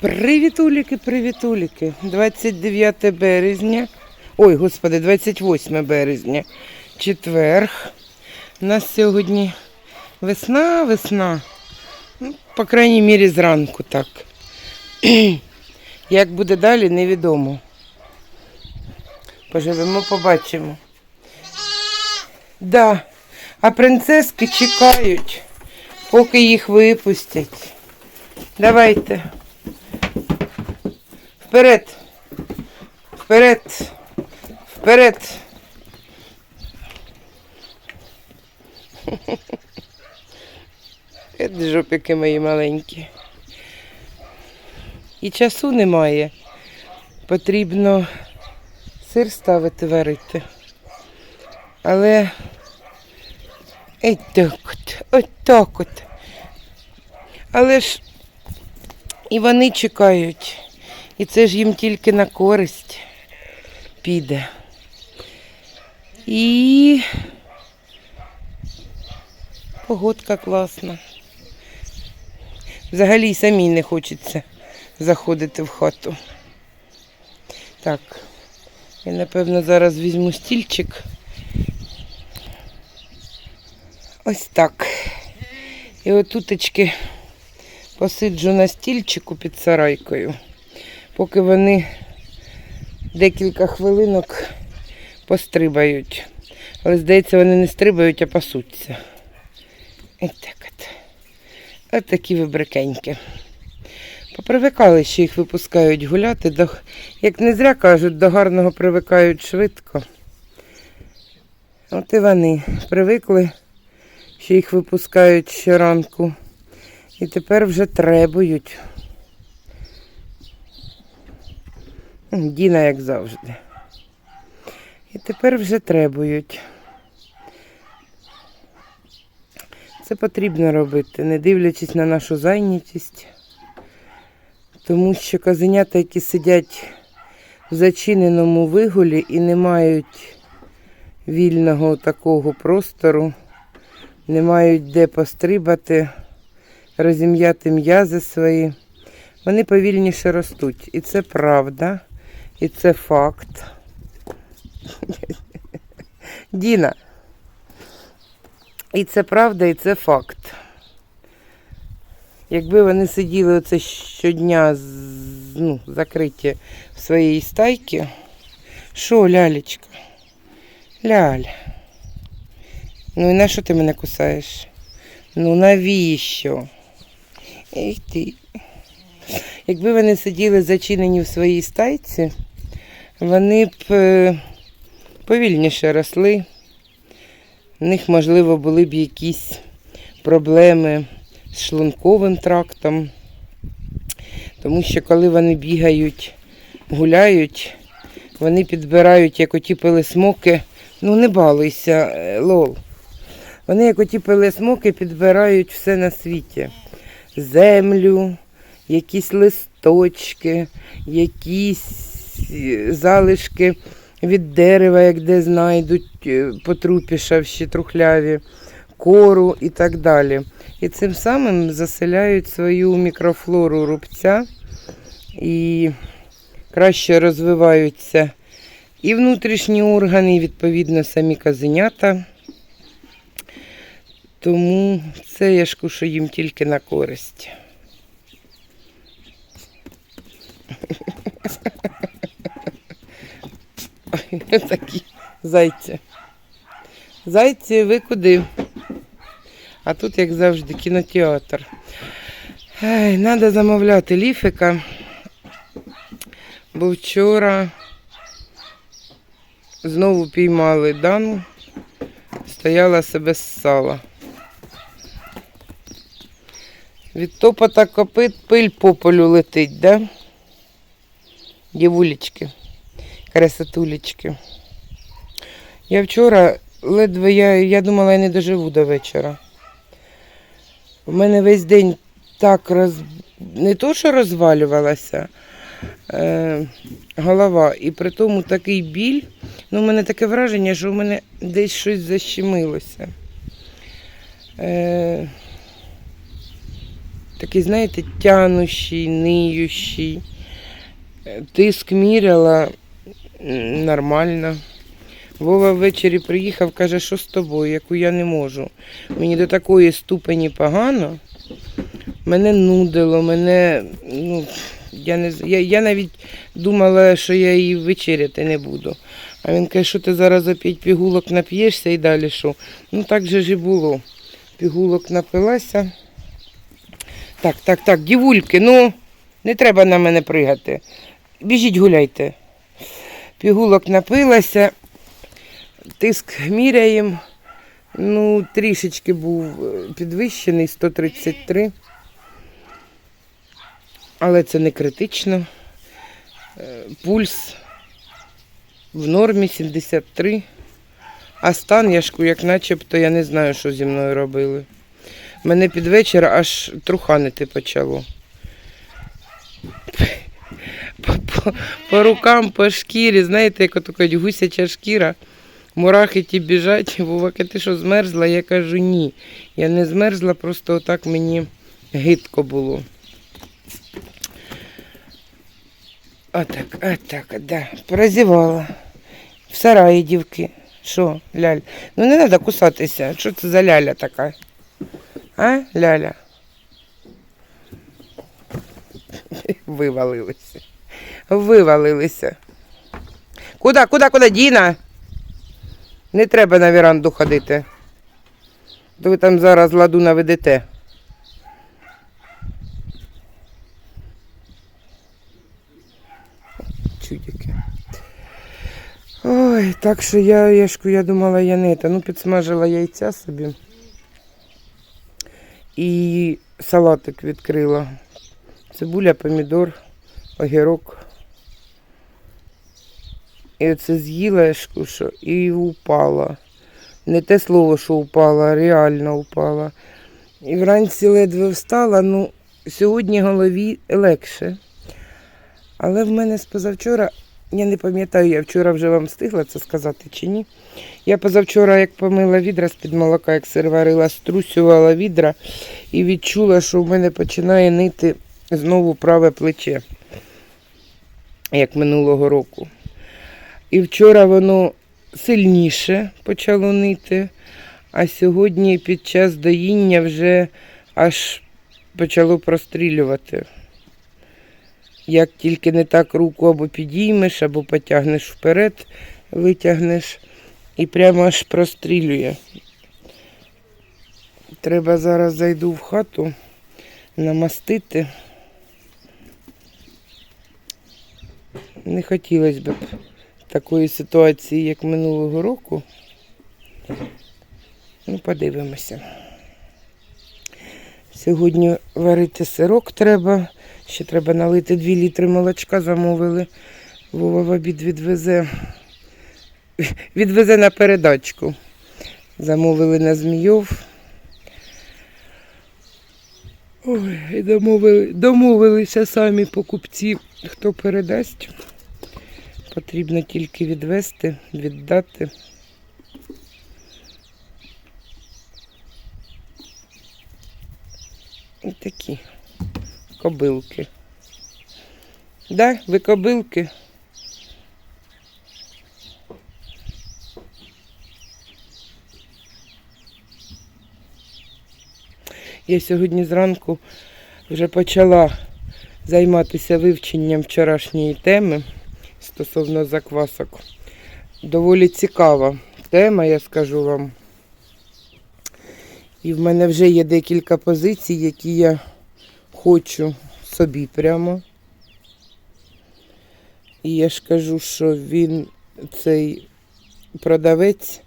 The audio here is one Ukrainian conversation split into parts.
Привітуліки, привітуліки. 29 березня. Ой, господи, 28 березня. Четверг. У нас сьогодні весна, весна. Ну, по крайній мірі, зранку так. Як буде далі, невідомо. Поживемо, побачимо. Да. А принцески чекають, поки їх випустять. Давайте. Вперед. Вперед. Вперед. Жопики мої маленькі. І часу немає. Потрібно сир ставити варити. Але ось так от, ось так от. Але ж і вони чекають. І це ж їм тільки на користь піде. І погодка класна. Взагалі самій не хочеться заходити в хату. Так, я напевно зараз візьму стільчик. Ось так. І отутечки посиджу на стільчику під сарайкою поки вони декілька хвилинок пострибають. Але, здається, вони не стрибають, а пасуться. Ось так от. Ось такі вибрикеньки. Попривикали, що їх випускають гуляти. До... Як не зря кажуть, до гарного привикають швидко. От і вони привикли, що їх випускають щоранку. І тепер вже требують. Діна, як завжди. І тепер вже требують. Це потрібно робити, не дивлячись на нашу зайнятість, тому що козенята, які сидять в зачиненому вигулі і не мають вільного такого простору, не мають де пострибати, розім'яти м'язи свої, вони повільніше ростуть. І це правда. І це факт. Діна. І це правда, і це факт. Якби вони сиділи оце щодня ну, закриті в своїй стайці. Що, лялечка? Ляля. Ну і на що ти мене кусаєш? Ну навіщо? Ей ти. Якби вони сиділи зачинені в своїй стайці, вони б е, повільніше росли. В них, можливо, були б якісь проблеми шлунковим трактом. Тому що коли вони бігають, гуляють, вони підбирають, як оті пилисмоки. Ну не балуйся, е, лол. Вони, як оті пилисмоки, підбирають все на світі. Землю, якісь листочки, якісь е, залишки від дерева, як де знайдуть е, потрупішавші, трухляві, кору і так далі. І цим самим заселяють свою мікрофлору рубця і краще розвиваються і внутрішні органи, і відповідно самі казенята. Тому це я ж кушу їм тільки на користь. Ой, Такі зайці. Зайці, ви куди? А тут, як завжди, кінотеатр. Треба замовляти ліфика. Бо вчора знову піймали дану, стояла себе з сала. Від топота копит пиль по полю летить, да? Дівулечки, красотулечки. Я вчора ледве я, я думала, я не доживу до вечора. У мене весь день так роз... не то, що розвалювалася, е, голова. І при тому такий біль. Ну, у мене таке враження, що в мене десь щось защемилося. Е, такий, знаєте, тянущий, ниючий. Е, Тиск міряла нормально. Вова ввечері приїхав, каже, що з тобою, яку я не можу. Мені до такої ступені погано. Мене нудило, мене. Ну, я, не, я, я навіть думала, що я її вечеряти не буду. А він каже, що ти зараз опять пігулок нап'єшся і далі що. Ну так же ж і було. Пігулок напилася. Так, так, так, дівульки, ну, не треба на мене пригати. Біжіть гуляйте. Пігулок напилася, тиск міряємо. Ну, трішечки був е, підвищений, 133. Але це не критично. Е, Пульс в нормі 73. А стан, я ж як начебто я не знаю, що зі мною робили. Мене під вечір аж труханити почало. По, по, по рукам, по шкірі, знаєте, як ото гусяча шкіра. Мурахи ті біжать, Вова, ти що змерзла? Я кажу, ні. Я не змерзла, просто отак мені гидко було. Отак, отак, да. Прозівала. В сараї дівки. Що, ляль? Ну не треба кусатися. Що це за ляля така? А, ляля? Вивалилися. Вивалилися. Куди, куди, куди, Діна? Не треба на віранду ходити. То ви там зараз ладу наведете. Чудики. Ой, так що я, я, ж, я думала, я не те. Ну, підсмажила яйця собі. І салатик відкрила. Цибуля, помідор, огірок. І оце з'їла ж і упала. Не те слово, що упала, реально упала. І вранці ледве встала, ну, сьогодні голові легше. Але в мене з позавчора, я не пам'ятаю, я вчора вже вам встигла це сказати чи ні. Я позавчора, як помила відра з-під молока, як сир варила, струсювала відра і відчула, що в мене починає нити знову праве плече, як минулого року. І вчора воно сильніше почало нити, а сьогодні під час доїння вже аж почало прострілювати. Як тільки не так руку або підіймеш, або потягнеш вперед, витягнеш і прямо аж прострілює. Треба зараз зайду в хату, намастити. Не хотілося б такої ситуації, як минулого року. Ну, подивимося. Сьогодні варити сирок треба. Ще треба налити 2 літри молочка, замовили. Вова в обід відвезе. Відвезе на передачку. Замовили на Змійов. Ой, і домовили, домовилися самі покупці, хто передасть. Потрібно тільки відвести, віддати. І такі кобилки. Да, ви кобилки. Я сьогодні зранку вже почала займатися вивченням вчорашньої теми стосовно заквасок. Доволі цікава тема, я скажу вам. І в мене вже є декілька позицій, які я хочу собі прямо. І я ж кажу, що він, цей продавець,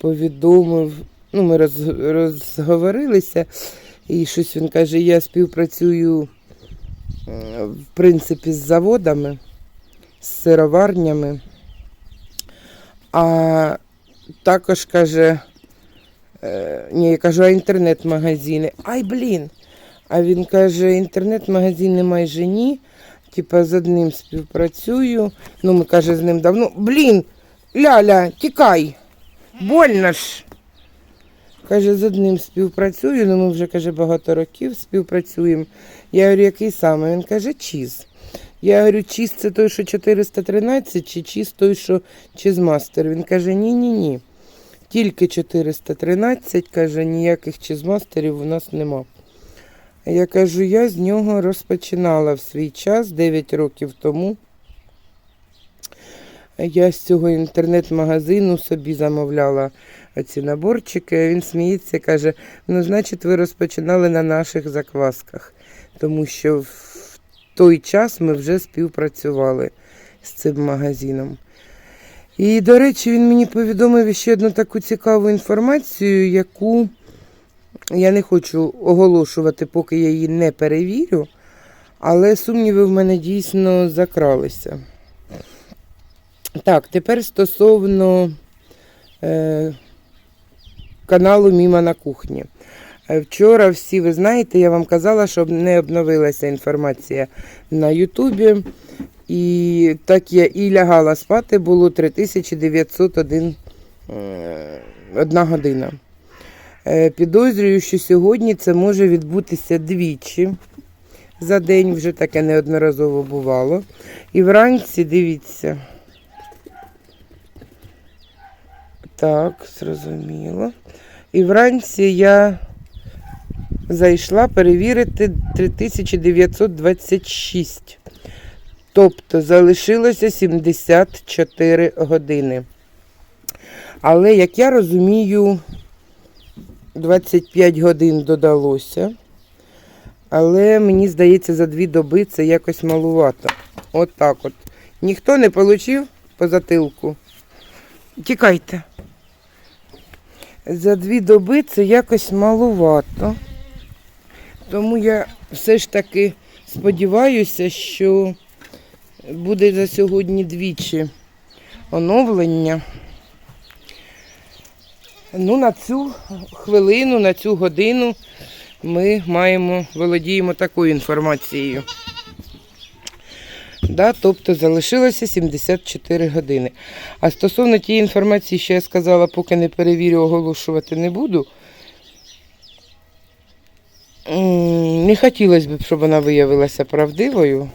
повідомив, ну, ми роз, розговорилися, і щось він каже, я співпрацюю, е, в принципі, з заводами, з сироварнями. А також каже, е, ні, я кажу, а інтернет-магазини. Ай, блін. А він каже, інтернет-магазини майже ні. Типа з одним співпрацюю. Ну, ми каже, з ним давно. Блін, ляля, тікай. Больно ж. Каже, з одним співпрацюю, ну ми вже каже, багато років співпрацюємо. Я говорю, який саме? Він каже, чіз. Я говорю, чіз це той, що 413, чи чіз той, що чізмастер. Він каже, ні-ні-ні. Тільки 413, каже, ніяких чізмастерів у нас нема. Я кажу, я з нього розпочинала в свій час 9 років тому. Я з цього інтернет-магазину собі замовляла ці наборчики. Він сміється, каже: ну, значить, ви розпочинали на наших заквасках, тому що той час ми вже співпрацювали з цим магазином. І, до речі, він мені повідомив ще одну таку цікаву інформацію, яку я не хочу оголошувати, поки я її не перевірю, але сумніви в мене дійсно закралися. Так, тепер стосовно е, каналу Міма на кухні. Е, Вчора всі ви знаєте, я вам казала, що не обновилася інформація на Ютубі. І так я і лягала спати, було 3901 е, одна година. Е, Підозрюю, що сьогодні це може відбутися двічі за день, вже таке неодноразово бувало. І вранці, дивіться. Так, зрозуміло. І вранці я зайшла перевірити 3926. Тобто залишилося 74 години. Але, як я розумію, 25 годин додалося. Але мені здається, за дві доби це якось малувато. От так от. Ніхто не отримав по затилку. Тікайте. За дві доби це якось малувато. Тому я все ж таки сподіваюся, що буде за сьогодні двічі оновлення. Ну, на цю хвилину, на цю годину ми маємо, володіємо такою інформацією. Да, тобто залишилося 74 години. А стосовно тієї інформації, що я сказала, поки не перевірю, оголошувати не буду. Не хотілося б, щоб вона виявилася правдивою.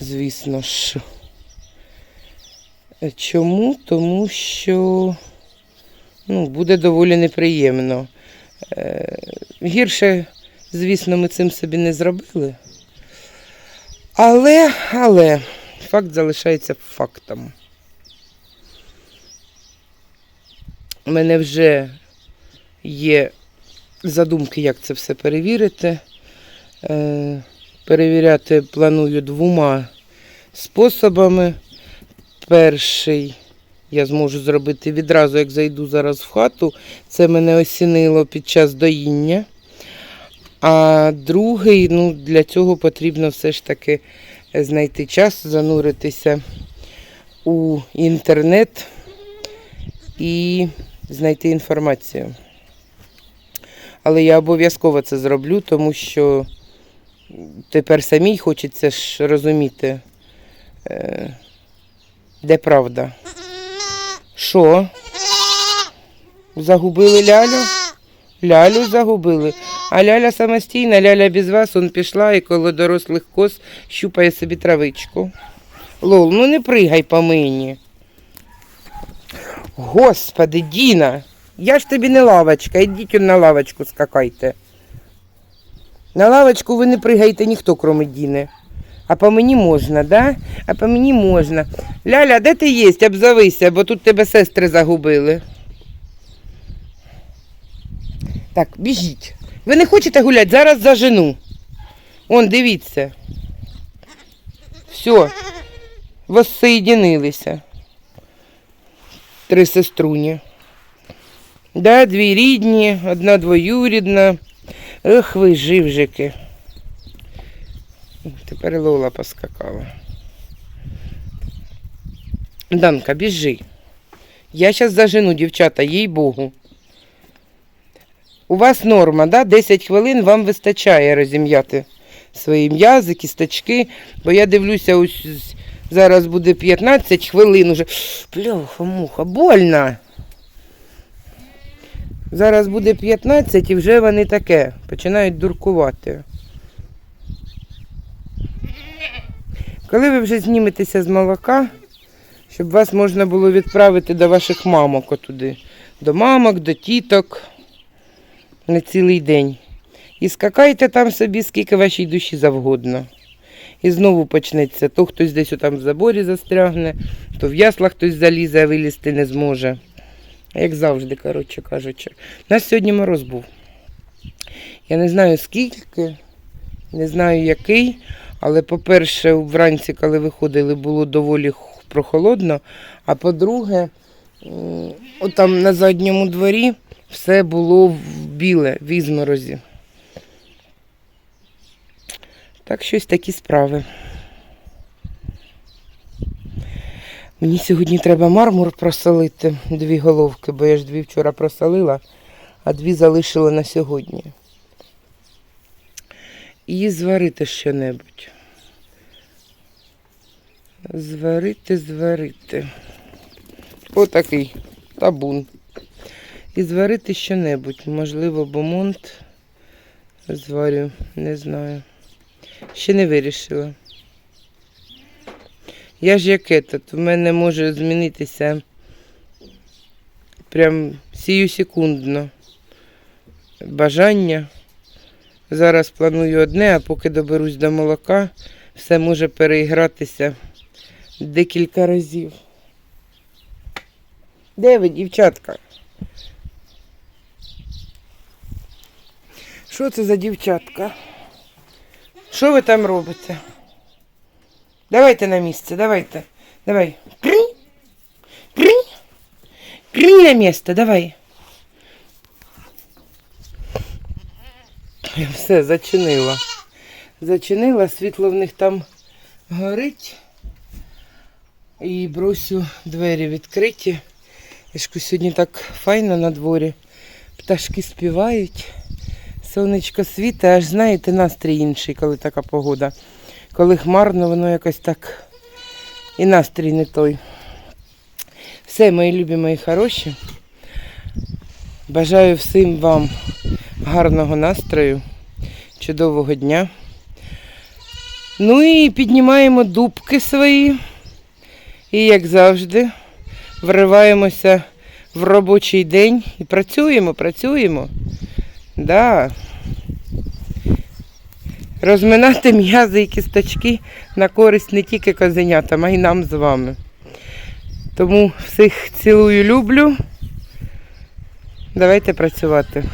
Звісно ж. Чому? Тому що ну, буде доволі неприємно. Е, Гірше, звісно, ми цим собі не зробили. Але, але, факт залишається фактом. У мене вже є задумки, як це все перевірити. Е, Перевіряти планую двома способами. Перший я зможу зробити відразу, як зайду зараз в хату. Це мене осінило під час доїння. А другий, ну, для цього потрібно все ж таки знайти час, зануритися у інтернет і знайти інформацію. Але я обов'язково це зроблю, тому що тепер самій хочеться ж розуміти, е, де правда. Що? Загубили лялю? Лялю загубили. А ляля самостійна, ляля без вас, он пішла і коло дорослих коз щупає собі травичку. Лол, ну не пригай по мені. Господи, Діна, я ж тобі не лавочка, ідіть на лавочку скакайте. На лавочку ви не пригайте ніхто, кроме Діни. А по мені можна, да? А по мені можна. Ляля, де ти єсть? Обзовися, бо тут тебе сестри загубили. Так, біжіть. Ви не хочете гуляти? Зараз зажену. Он, дивіться. Все. Воссоєдинилися. Три сеструні. Да, дві рідні, одна двоюрідна. Ох, ви живжики. Тепер Лола поскакала. Данка, біжи. Я зараз зажену, дівчата, їй Богу. У вас норма, да? 10 хвилин вам вистачає розім'яти свої м'язи, кісточки. Бо я дивлюся, ось зараз буде 15 хвилин уже. Пляха, муха, больно. Зараз буде 15 і вже вони таке, починають дуркувати. Коли ви вже зніметеся з молока, щоб вас можна було відправити до ваших мамок отуди. До мамок, до тіток на цілий день. І скакайте там собі, скільки вашій душі завгодно. І знову почнеться. То хтось десь там в заборі застрягне, то в яслах хтось залізе, а вилізти не зможе. Як завжди, коротше кажучи. У нас сьогодні мороз був. Я не знаю скільки, не знаю який, але по-перше, вранці, коли виходили, було доволі прохолодно. А по-друге, отам на задньому дворі все було в біле, в ізморозі. Так щось такі справи. Мені сьогодні треба мармур просолити, дві головки, бо я ж дві вчора просолила, а дві залишила на сьогодні. І зварити що-небудь. Зварити, зварити. Отакий табун. І зварити що-небудь. Можливо, бомонт зварю, не знаю. Ще не вирішила. Я ж як этот, в мене може змінитися прям сію секундно бажання. Зараз планую одне, а поки доберусь до молока, все може переігратися декілька разів. Де ви, дівчатка? Що це за дівчатка? Що ви там робите? Давайте на місце, давайте. Давай. Кринь. Кринь. Кринь на місце, давай. Все, зачинила. Зачинила, світло в них там горить. І бросю двері відкриті. Ішку сьогодні так файно на дворі. Пташки співають. Сонечко світе, аж знаєте, настрій інший, коли така погода. Коли хмарно, воно якось так і настрій не той. Все, мої любі, мої хороші. Бажаю всім вам гарного настрою, чудового дня. Ну і піднімаємо дубки свої. І, як завжди, вриваємося в робочий день і працюємо, працюємо. Да. Розминати м'язи і кісточки на користь не тільки козенятам, а й нам з вами. Тому всіх цілую, люблю. Давайте працювати.